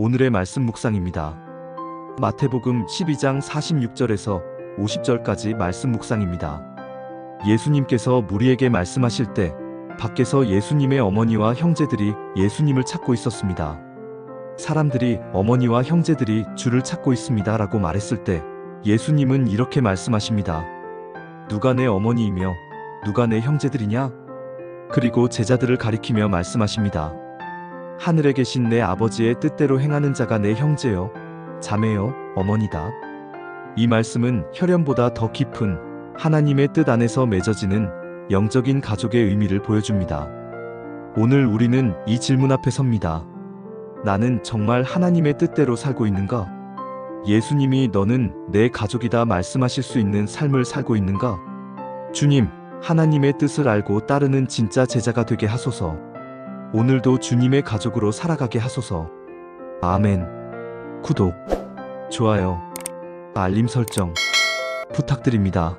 오늘의 말씀 묵상입니다. 마태복음 12장 46절에서 50절까지 말씀 묵상입니다. 예수님께서 무리에게 말씀하실 때 밖에서 예수님의 어머니와 형제들이 예수님을 찾고 있었습니다. 사람들이 어머니와 형제들이 주를 찾고 있습니다 라고 말했을 때 예수님은 이렇게 말씀하십니다. 누가 내 어머니이며 누가 내 형제들이냐? 그리고 제자들을 가리키며 말씀하십니다. 하늘에 계신 내 아버지의 뜻대로 행하는 자가 내 형제요, 자매요, 어머니다. 이 말씀은 혈연보다 더 깊은 하나님의 뜻 안에서 맺어지는 영적인 가족의 의미를 보여줍니다. 오늘 우리는 이 질문 앞에 섭니다. 나는 정말 하나님의 뜻대로 살고 있는가? 예수님이 너는 내 가족이다 말씀하실 수 있는 삶을 살고 있는가? 주님, 하나님의 뜻을 알고 따르는 진짜 제자가 되게 하소서. 오늘도 주님의 가족으로 살아가게 하소서. 아멘. 구독, 좋아요, 알림 설정 부탁드립니다.